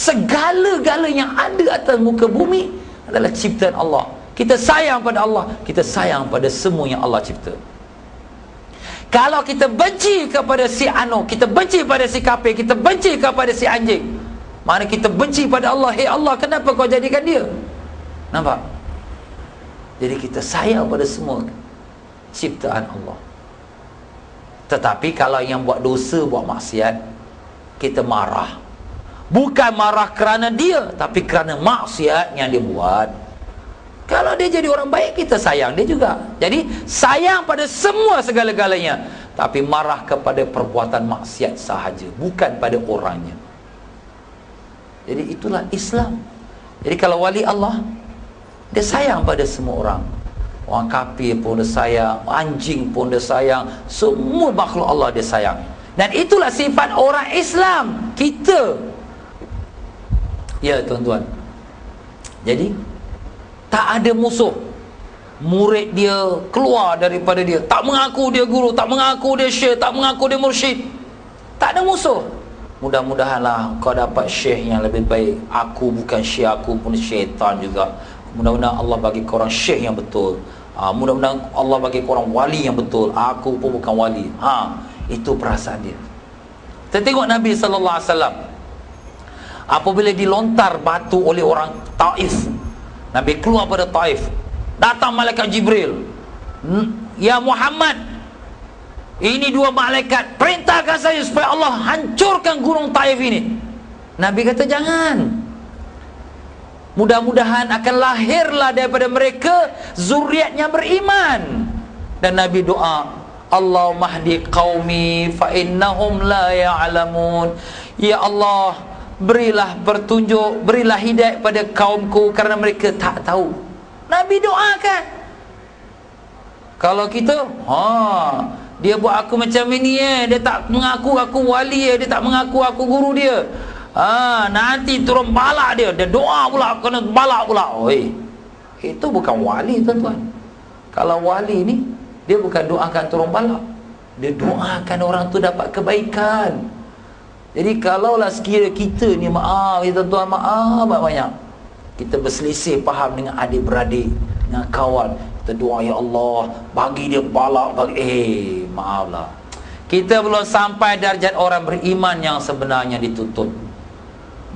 segala-gala yang ada atas muka bumi adalah ciptaan Allah kita sayang pada Allah kita sayang pada semua yang Allah cipta kalau kita benci kepada si Anu, kita benci pada si kafir, kita benci kepada si anjing. Mana kita benci pada Allah, "Hei Allah, kenapa kau jadikan dia?" Nampak? Jadi kita sayang pada semua ciptaan Allah. Tetapi kalau yang buat dosa, buat maksiat, kita marah. Bukan marah kerana dia, tapi kerana maksiat yang dia buat. Kalau dia jadi orang baik, kita sayang dia juga. Jadi, sayang pada semua segala-galanya. Tapi marah kepada perbuatan maksiat sahaja. Bukan pada orangnya. Jadi, itulah Islam. Jadi, kalau wali Allah, dia sayang pada semua orang. Orang kafir pun dia sayang. Anjing pun dia sayang. Semua makhluk Allah dia sayang. Dan itulah sifat orang Islam. Kita. Ya, tuan-tuan. Jadi, tak ada musuh. Murid dia keluar daripada dia. Tak mengaku dia guru tak mengaku dia syekh tak mengaku dia mursyid. Tak ada musuh. Mudah-mudahanlah kau dapat syekh yang lebih baik. Aku bukan syekh aku pun syaitan juga. Mudah-mudahan Allah bagi kau orang syekh yang betul. Ha, mudah-mudahan Allah bagi kau orang wali yang betul. Aku pun bukan wali. Ha, itu perasaan dia. Kita tengok Nabi SAW apabila dilontar batu oleh orang Taif Nabi keluar pada Taif datang malaikat Jibril. Ya Muhammad ini dua malaikat perintahkan saya supaya Allah hancurkan gunung Taif ini. Nabi kata jangan. Mudah-mudahan akan lahirlah daripada mereka zuriatnya beriman. Dan Nabi doa Allah mahdi qaumi fa innahum la ya'lamun. Ya Allah berilah petunjuk berilah hidayah pada kaumku kerana mereka tak tahu. Nabi doakan. Kalau kita ha dia buat aku macam ini eh. Dia tak mengaku aku wali eh. Dia tak mengaku aku guru dia. Ha nanti turun balak dia. Dia doa pula kena balak pula. Oi. Itu bukan wali tuan-tuan. Kalau wali ni dia bukan doakan turun balak. Dia doakan orang tu dapat kebaikan jadi kalaulah sekira kita ni maaf ya tuan-tuan maaf banyak kita berselisih faham dengan adik-beradik dengan kawan. Kita doa ya Allah bagi dia balak bagi eh maaflah. Kita belum sampai darjat orang beriman yang sebenarnya dituntut.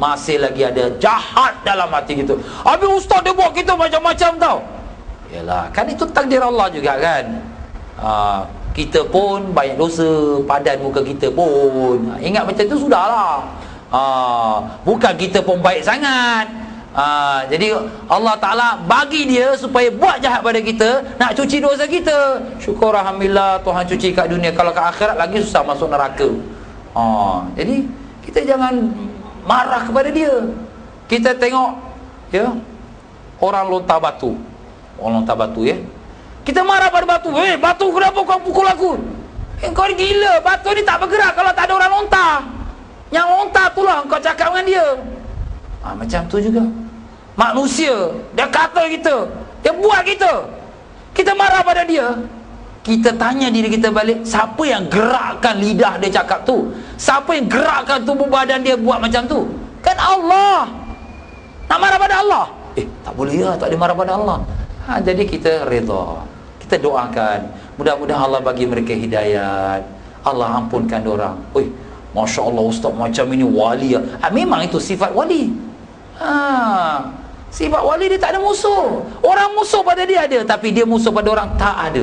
Masih lagi ada jahat dalam hati kita. Habis ustaz dia buat kita macam-macam tau. Yalah kan itu takdir Allah juga kan? Uh, kita pun banyak dosa padan muka kita pun. Ingat macam tu sudahlah. Ha, bukan kita pun baik sangat. Ha, jadi Allah Ta'ala bagi dia supaya buat jahat pada kita nak cuci dosa kita. Syukur Alhamdulillah Tuhan cuci kat dunia. Kalau kat akhirat lagi susah masuk neraka. Ha, jadi kita jangan marah kepada dia. Kita tengok ya orang lontar batu. Orang lontar batu ya kita marah pada batu. Eh, batu kenapa kau pukul aku? Eh, kau ni gila. Batu ni tak bergerak kalau tak ada orang lontar. Yang lontar tu lah kau cakap dengan dia. Ha, macam tu juga. Manusia. Dia kata kita. Dia buat kita. Kita marah pada dia. Kita tanya diri kita balik. Siapa yang gerakkan lidah dia cakap tu? Siapa yang gerakkan tubuh badan dia buat macam tu? Kan Allah. Nak marah pada Allah? Eh, tak boleh ya. Tak boleh marah pada Allah. Ha, jadi kita redha kita doakan. Mudah-mudahan Allah bagi mereka hidayat. Allah ampunkan orang oi Masya Allah Ustaz macam ini wali. Ha, memang itu sifat wali. Ha, sifat wali dia tak ada musuh. Orang musuh pada dia ada tapi dia musuh pada orang tak ada.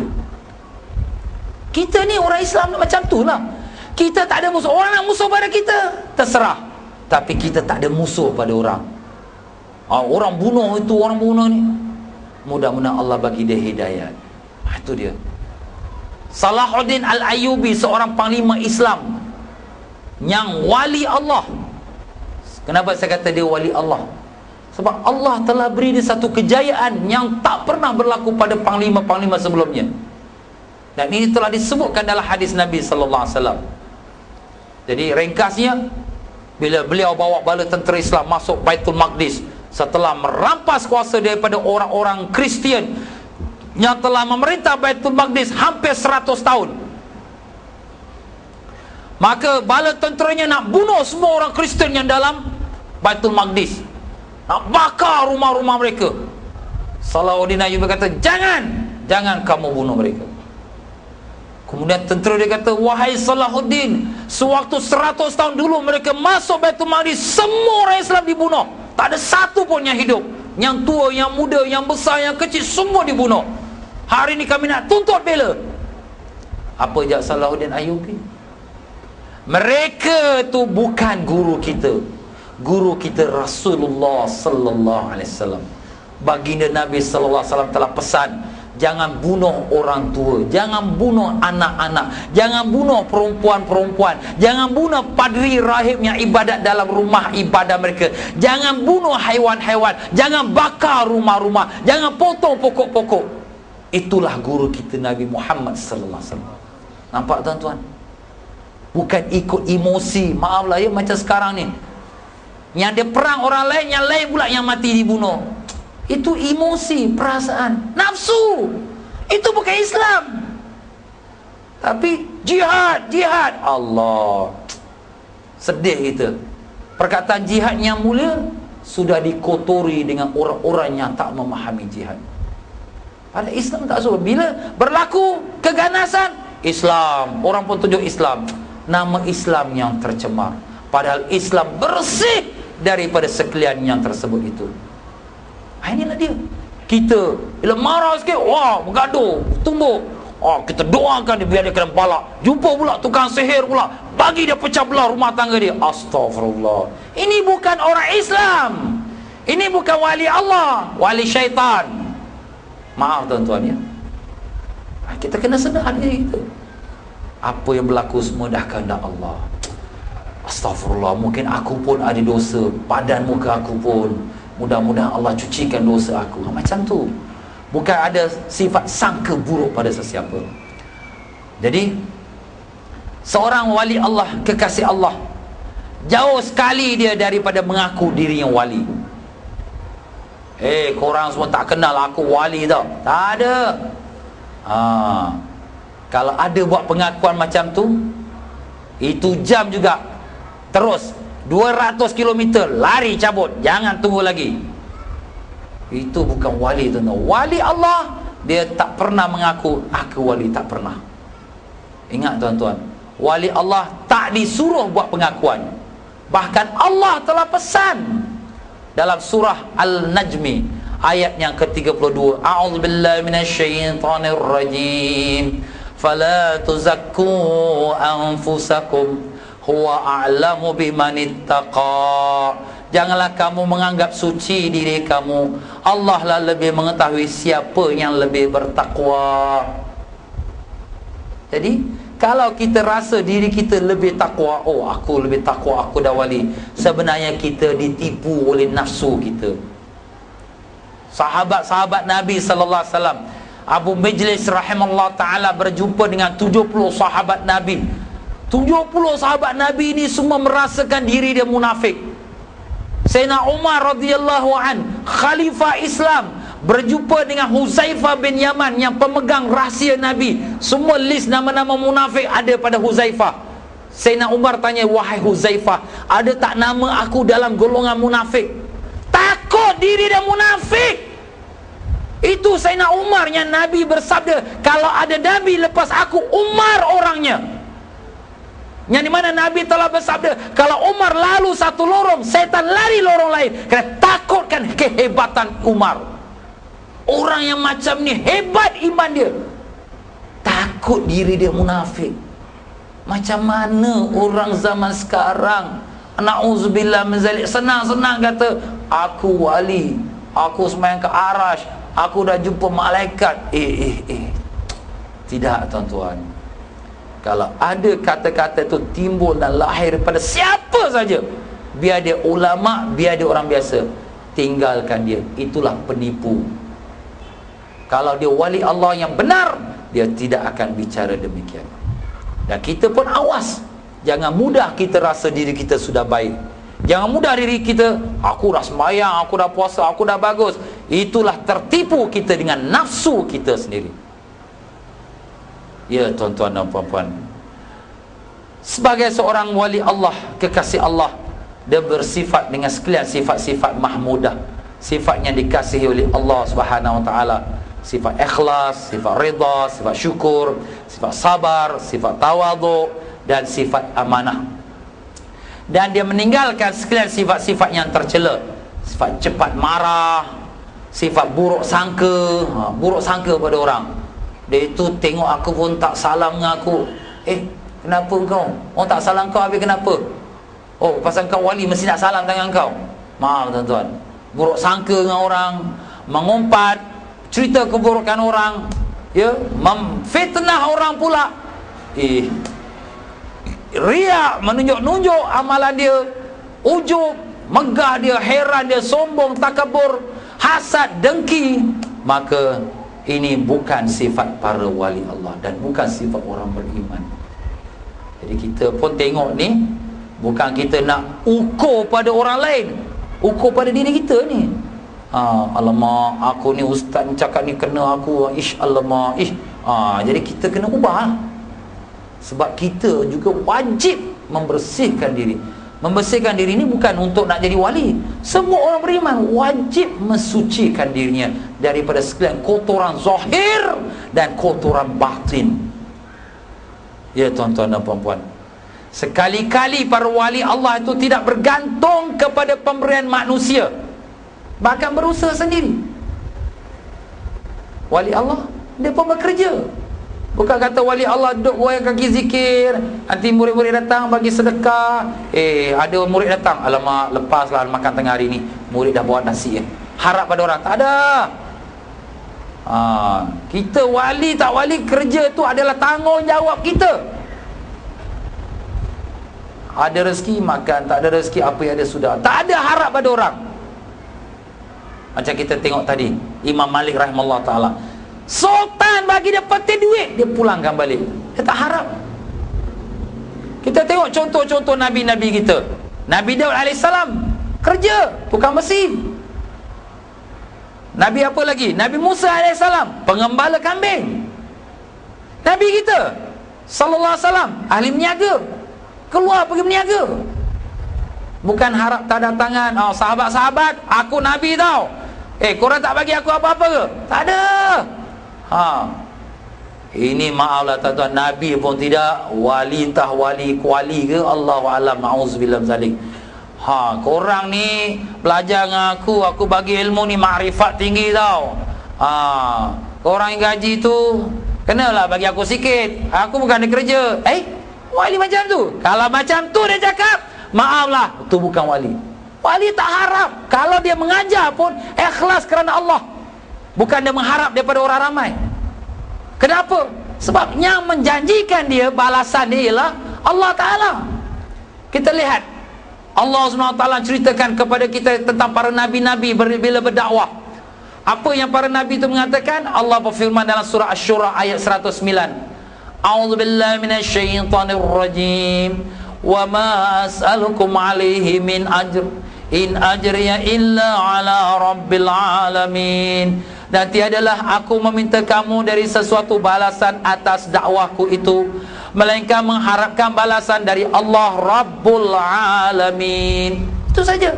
Kita ni orang Islam macam tu lah. Kita tak ada musuh. Orang nak musuh pada kita terserah. Tapi kita tak ada musuh pada orang. Ha, orang bunuh itu orang bunuh ni. Mudah-mudahan Allah bagi dia hidayat Ah, itu dia. Salahuddin Al-Ayyubi seorang panglima Islam yang wali Allah. Kenapa saya kata dia wali Allah? Sebab Allah telah beri dia satu kejayaan yang tak pernah berlaku pada panglima-panglima sebelumnya. Dan ini telah disebutkan dalam hadis Nabi sallallahu alaihi wasallam. Jadi ringkasnya bila beliau bawa bala tentera Islam masuk Baitul Maqdis setelah merampas kuasa daripada orang-orang Kristian yang telah memerintah Baitul Maqdis hampir 100 tahun. Maka bala tenteranya nak bunuh semua orang Kristen yang dalam Baitul Maqdis. Nak bakar rumah-rumah mereka. Salahuddin Ayyubi kata jangan jangan kamu bunuh mereka. Kemudian tentera dia kata wahai Salahuddin sewaktu 100 tahun dulu mereka masuk Baitul Maqdis semua orang Islam dibunuh. Tak ada satu pun yang hidup. Yang tua, yang muda, yang besar, yang kecil semua dibunuh hari ini kami nak tuntut bela. Apa jawab Salahuddin Ayyubi? Mereka tu bukan guru kita. Guru kita Rasulullah sallallahu alaihi wasallam. Baginda Nabi sallallahu alaihi wasallam telah pesan jangan bunuh orang tua jangan bunuh anak-anak jangan bunuh perempuan-perempuan jangan bunuh padri rahib yang ibadat dalam rumah ibadah mereka. Jangan bunuh haiwan-haiwan jangan bakar rumah-rumah jangan potong pokok-pokok itulah guru kita Nabi Muhammad sallallahu alaihi wasallam. Nampak tuan-tuan? Bukan ikut emosi. Maaflah ya macam sekarang ni. Yang dia perang orang lain yang lain pula yang mati dibunuh. Itu emosi perasaan. Nafsu. Itu bukan Islam. Tapi jihad jihad. Allah. Sedih kita. Perkataan jihad yang mulia sudah dikotori dengan orang-orang yang tak memahami jihad Islam tak suruh? Bila berlaku keganasan? Islam. Orang pun tunjuk Islam. Nama Islam yang tercemar. Padahal Islam bersih daripada sekalian yang tersebut itu. Ha, inilah dia. Kita bila marah sikit wah bergaduh tumbuk Oh, kita doakan dia biar dia kena balak. Jumpa pula tukang sihir pula. Bagi dia pecah belah rumah tangga dia. Astaghfirullah. Ini bukan orang Islam. Ini bukan wali Allah Wali syaitan Maaf tuan-tuan ya. Ha, Kita kena sedar diri kita apa yang berlaku semua dah kehendak Allah. Astaghfirullah mungkin aku pun ada dosa. Padan muka aku pun. Mudah-mudahan Allah cucikan dosa aku. Ha, macam tu. Bukan ada sifat sangka buruk pada sesiapa. Jadi seorang wali Allah kekasih Allah jauh sekali dia daripada mengaku diri yang wali eh korang semua tak kenal aku wali tau. Tak ada. Haa kalau ada buat pengakuan macam tu itu jam juga. Terus 200 km lari cabut. Jangan tunggu lagi. Itu bukan wali tu wali Allah dia tak pernah mengaku aku wali tak pernah. Ingat tuan-tuan. Wali Allah tak disuruh buat pengakuan. Bahkan Allah telah pesan dalam surah Al-Najmi ayat yang ke-32 a'udzubillahi minasyaitonirrajim fala tuzakku anfusakum. Huwa a'lamu bimanittaqa janganlah kamu menganggap suci diri kamu. Allah lah lebih mengetahui siapa yang lebih bertakwa. Jadi kalau kita rasa diri kita lebih takwa oh aku lebih takwa aku dah wali. Sebenarnya kita ditipu oleh nafsu kita. Sahabat-sahabat Nabi sallallahu alaihi wasallam Abu Majlis rahimahullah ta'ala berjumpa dengan 70 sahabat Nabi. 70 sahabat Nabi ini semua merasakan diri dia munafik. Sayyidina Umar radhiyallahu an Khalifah Islam Berjumpa dengan Huzaifah bin Yaman Yang pemegang rahsia Nabi. Semua list nama-nama munafik ada pada Huzaifah Sayyidina Umar tanya Wahai Huzaifah Ada tak nama aku dalam golongan munafik? Takut diri dia munafik. Itu Sayyidina Umar yang Nabi bersabda Kalau ada Nabi lepas aku Umar orangnya. Yang dimana Nabi telah bersabda Kalau Umar lalu satu lorong Setan lari lorong lain. Kerana takutkan kehebatan Umar Orang yang macam ni Hebat iman dia. Takut diri dia munafik. Macam mana orang zaman sekarang? Na'udzubillah menzalik Senang-senang kata Aku wali Aku semayang ke arash Aku dah jumpa malaikat. Eh eh eh. Tidak tuan-tuan. Kalau ada kata-kata itu timbul dan lahir pada siapa saja Biar dia ulama' Biar dia orang biasa Tinggalkan dia. Itulah penipu Kalau dia wali Allah yang benar Dia tidak akan bicara demikian. Dan kita pun awas. Jangan mudah kita rasa diri kita sudah baik. Jangan mudah diri kita Aku dah semayang, aku dah puasa, aku dah bagus. Itulah tertipu kita dengan nafsu kita sendiri. Ya tuan-tuan dan puan-puan. Sebagai seorang wali Allah, kekasih Allah dia bersifat dengan sekalian sifat-sifat mahmudah. Sifat yang dikasihi oleh Allah Subhanahu wa taala sifat ikhlas sifat rida sifat syukur sifat sabar sifat tawaduk dan sifat amanah. Dan dia meninggalkan sekalian sifat-sifat yang tercela. Sifat cepat marah sifat buruk sangka. Ha, buruk sangka pada orang. Dia itu tengok aku pun tak salam dengan aku. Eh kenapa kau? Orang tak salam kau habis kenapa? Oh, pasal kau wali mesti nak salam tangan kau. Maaf tuan-tuan. Buruk sangka dengan orang, mengumpat, cerita keburukan orang, ya, memfitnah orang pula. Eh. Riak menunjuk-nunjuk amalan dia, ujub, megah dia, heran dia, sombong, takabur, hasad, dengki, maka ini bukan sifat para wali Allah dan bukan sifat orang beriman. Jadi kita pun tengok ni Bukan kita nak ukur pada orang lain Ukur pada diri kita ni ha, Alamak Aku ni ustaz ni cakap ni kena aku. Ish alamak Ish. Ha, Jadi kita kena ubah Sebab kita juga wajib Membersihkan diri. Membersihkan diri ni bukan untuk nak jadi wali. Semua orang beriman Wajib mensucikan dirinya Daripada sekalian kotoran zahir Dan kotoran batin. Ya tuan-tuan dan puan-puan. Sekali-kali para wali Allah itu tidak bergantung kepada pemberian manusia Bahkan berusaha sendiri. Wali Allah, dia pun bekerja. Bukan kata wali Allah duduk goyang kaki zikir Nanti murid-murid datang bagi sedekah. Eh, ada murid datang Alamak, lepaslah makan tengah hari ni. Murid dah buat nasi eh. Harap pada orang, tak ada. Ha, Kita wali tak wali kerja tu adalah tanggungjawab kita. Ada rezeki makan. Tak ada rezeki apa yang ada sudah. Tak ada harap pada orang macam kita tengok tadi Imam Malik rahimahullah ta'ala Sultan bagi dia peti duit Dia pulangkan balik. Dia tak harap. Kita tengok contoh-contoh Nabi-Nabi kita. Nabi Daud AS Kerja Tukang mesin. Nabi apa lagi? Nabi Musa AS Pengembala kambing. Nabi kita Sallallahu Alaihi Wasallam Ahli meniaga. Keluar pergi berniaga bukan harap tanda tangan. Oh, sahabat-sahabat aku Nabi tau eh korang tak bagi aku apa-apa ke? Tak ada. Ha. ini maaflah tuan-tuan. Nabi pun tidak. Wali entah wali kuali ke? Allah Alam. Ma'uzubillah zalik. Ha, korang ni belajar dengan aku. Aku bagi ilmu ni makrifat tinggi tau. Ha, korang yang gaji tu kenalah bagi aku sikit. Aku bukan ada kerja. Eh Wali macam tu. Kalau macam tu dia cakap, maaflah, tu bukan wali. Wali tak harap. Kalau dia mengajar pun Ikhlas kerana Allah. Bukan dia mengharap daripada orang ramai. Kenapa? Sebab yang menjanjikan dia Balasan dia ialah Allah Ta'ala. Kita lihat. Allah SWT ceritakan kepada kita Tentang para nabi-nabi bila berdakwah. Apa yang para nabi itu mengatakan? Allah berfirman dalam surah Ash-Shura ayat 109 A'udzubillahiminasyaitanirrajim wa ma as'alukum alaihi min ajr. In ajriya illa ala rabbil alamin. Dan tiadalah aku meminta kamu dari sesuatu balasan atas dakwahku itu melainkan mengharapkan balasan dari Allah Rabbul Alamin. Itu saja.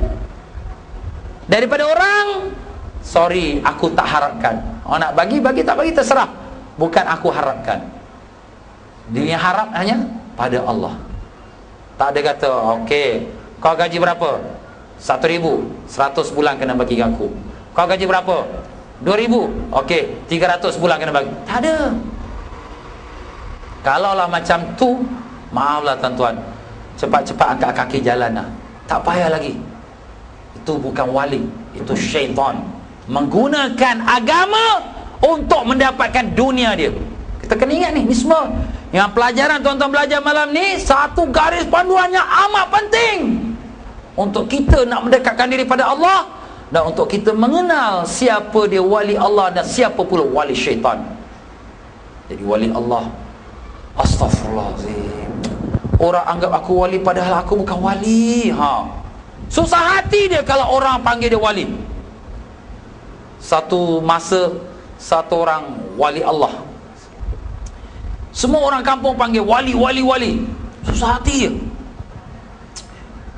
Daripada orang sorry aku tak harapkan. Oh, nak bagi bagi tak bagi terserah. Bukan aku harapkan. Dia harap hanya pada Allah. Tak ada kata, okey, kau gaji berapa? Satu ribu, seratus bulan kena bagi aku. Kau gaji berapa? Dua ribu, okey, tiga ratus bulan kena bagi. Tak ada. Kalaulah macam tu, maaflah tuan-tuan, cepat-cepat angkat kaki jalan lah. Tak payah lagi. Itu bukan wali, itu syaitan. Menggunakan agama untuk mendapatkan dunia dia. Kita kena ingat ni, ni semua yang pelajaran tuan-tuan belajar malam ni Satu garis panduan yang amat penting. Untuk kita nak mendekatkan diri pada Allah Dan untuk kita mengenal Siapa dia wali Allah Dan siapa pula wali syaitan. Jadi wali Allah Astaghfirullahaladzim. Orang anggap aku wali Padahal aku bukan wali. Ha. Susah hati dia kalau orang panggil dia wali. Satu masa Satu orang wali Allah semua orang kampung panggil wali, wali, wali. Susah hati dia.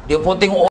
Dia pun tengok